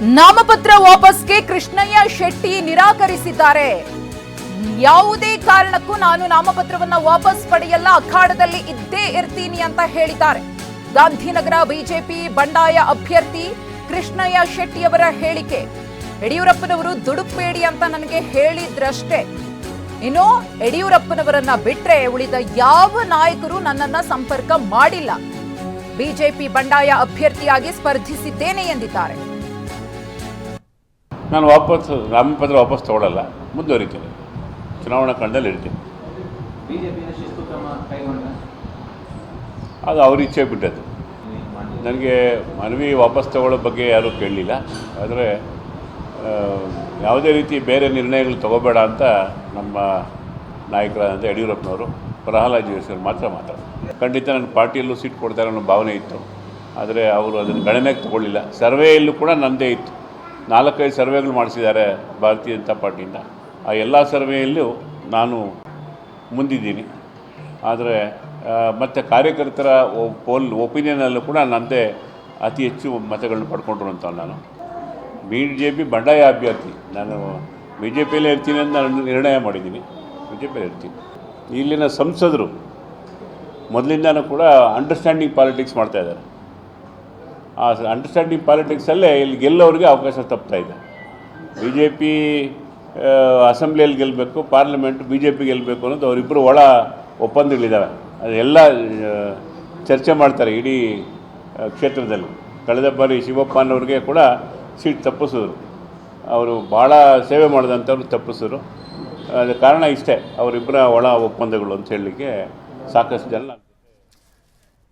ನಾಮಪತ್ರ ವಾಪಸ್ಗೆ ಕೃಷ್ಣಯ್ಯ ಶೆಟ್ಟಿ ನಿರಾಕರಿಸಿದ್ದಾರೆ. ಯಾವುದೇ ಕಾರಣಕ್ಕೂ ನಾನು ನಾಮಪತ್ರವನ್ನ ವಾಪಸ್ ಪಡೆಯಲ್ಲ, ಅಖಾಡದಲ್ಲಿ ಇದ್ದೇ ಇರ್ತೀನಿ ಅಂತ ಹೇಳಿದ್ದಾರೆ. ಗಾಂಧಿನಗರ ಬಿಜೆಪಿ ಬಂಡಾಯ ಅಭ್ಯರ್ಥಿ ಕೃಷ್ಣಯ್ಯ ಶೆಟ್ಟಿಯವರ ಹೇಳಿಕೆ. ಯಡಿಯೂರಪ್ಪನವರು ದುಡುಕ್ಬೇಡಿ ಅಂತ ನನಗೆ ಹೇಳಿದ್ರಷ್ಟೇ. ಇನ್ನು ಯಡಿಯೂರಪ್ಪನವರನ್ನ ಬಿಟ್ರೆ ಉಳಿದ ಯಾವ ನಾಯಕರು ನನ್ನನ್ನ ಸಂಪರ್ಕ ಮಾಡಿಲ್ಲ. ಬಿಜೆಪಿ ಬಂಡಾಯ ಅಭ್ಯರ್ಥಿಯಾಗಿ ಸ್ಪರ್ಧಿಸಿದ್ದೇನೆ ಎಂದಿದ್ದಾರೆ. ನಾನು ವಾಪಸ್ ನಾಮಪತ್ರ ವಾಪಸ್ ತೊಗೊಳ್ಳಲ್ಲ ಮುಂದುವರಿತೇನೆ. ಚುನಾವಣಾ ಕಣದಲ್ಲಿ ಇರ್ತೀನಿ. ಅದು ಅವ್ರ ಇಚ್ಛೆ ಬಿಟ್ಟದ್ದು. ನನಗೆ ಮನವಿ ವಾಪಸ್ ತಗೊಳ್ಳೋ ಬಗ್ಗೆ ಯಾರೂ ಕೇಳಲಿಲ್ಲ. ಆದರೆ ಯಾವುದೇ ರೀತಿ ಬೇರೆ ನಿರ್ಣಯಗಳು ತಗೋಬೇಡ ಅಂತ ನಮ್ಮ ನಾಯಕರಾದಂಥ ಯಡಿಯೂರಪ್ಪನವರು ಪ್ರಹ್ಲಾದ್ ಜೋಶಿ ಮಾತ್ರ ಮಾತಾಡ್ತಾರೆ. ಖಂಡಿತ ನನ್ನ ಪಾರ್ಟಿಯಲ್ಲೂ ಸೀಟ್ ಕೊಡ್ತಾರೆ ಅನ್ನೋ ಭಾವನೆ ಇತ್ತು. ಆದರೆ ಅವರು ಅದನ್ನು ಗಣನೆಗೆ ತಗೊಳ್ಳಿಲ್ಲ. ಸರ್ವೆಯಲ್ಲೂ ಕೂಡ ನನ್ನದೇ ಇತ್ತು. ನಾಲ್ಕೈದು ಸರ್ವೆಗಳು ಮಾಡಿಸಿದ್ದಾರೆ ಭಾರತೀಯ ಜನತಾ ಪಾರ್ಟಿಯಿಂದ. ಆ ಎಲ್ಲ ಸರ್ವೆಯಲ್ಲೂ ನಾನು ಮುಂದಿದ್ದೀನಿ. ಆದರೆ ಮತ್ತು ಕಾರ್ಯಕರ್ತರ ಪೋಲ್ ಒಪಿನಿಯನಲ್ಲೂ ಕೂಡ ನನ್ನದೇ ಅತಿ ಹೆಚ್ಚು ಮತಗಳನ್ನು ಪಡ್ಕೊಂಡ್ರು ಅಂತ ನಾನು. ಬಿ ಜೆ ಪಿ ಬಂಡಾಯ ಅಭ್ಯರ್ಥಿ. ನಾನು ಬಿ ಜೆ ಪಿಯಲ್ಲೇ ಇರ್ತೀನಿ ಅಂತ ನಾನು ನಿರ್ಣಯ ಮಾಡಿದ್ದೀನಿ. ಬಿ ಜೆ ಪಿಯಲ್ಲಿ ಇರ್ತೀನಿ. ಇಲ್ಲಿನ ಸಂಸದರು ಮೊದಲಿಂದನೂ ಕೂಡ ಅಂಡರ್ಸ್ಟ್ಯಾಂಡಿಂಗ್ ಪಾಲಿಟಿಕ್ಸ್ ಮಾಡ್ತಾ ಇದ್ದಾರೆ. ಆ ಅಂಡರ್ಸ್ಟ್ಯಾಂಡಿಂಗ್ ಪಾಲಿಟಿಕ್ಸಲ್ಲೇ ಇಲ್ಲಿ ಗೆಲ್ಲೋರಿಗೆ ಅವಕಾಶ ತಪ್ತಾ ಇದೆ. ಬಿ ಜೆ ಪಿ ಅಸೆಂಬ್ಲಿಯಲ್ಲಿ ಗೆಲ್ಲಬೇಕು ಪಾರ್ಲಿಮೆಂಟ್ ಬಿ ಜೆ ಪಿ ಗೆಲ್ಲಬೇಕು ಅನ್ನೋದು ಅವರಿಬ್ಬರು ಒಳ ಒಪ್ಪಂದಗಳಿದ್ದಾವೆ ಅದೆಲ್ಲ ಚರ್ಚೆ ಮಾಡ್ತಾರೆ ಇಡೀ ಕ್ಷೇತ್ರದಲ್ಲಿ. ಕಳೆದ ಬಾರಿ ಶಿವಪ್ಪನವ್ರಿಗೆ ಕೂಡ ಸೀಟ್ ತಪ್ಪಿಸಿದ್ರು. ಅವರು ಭಾಳ ಸೇವೆ ಮಾಡಿದಂಥವ್ರು ತಪ್ಪಿಸಿದ್ರು. ಅದ ಕಾರಣ ಇಷ್ಟೇ. ಅವರಿಬ್ಬರ ಒಳ ಒಪ್ಪಂದಗಳು ಅಂತ ಹೇಳಲಿಕ್ಕೆ ಸಾಕಷ್ಟು ಜನ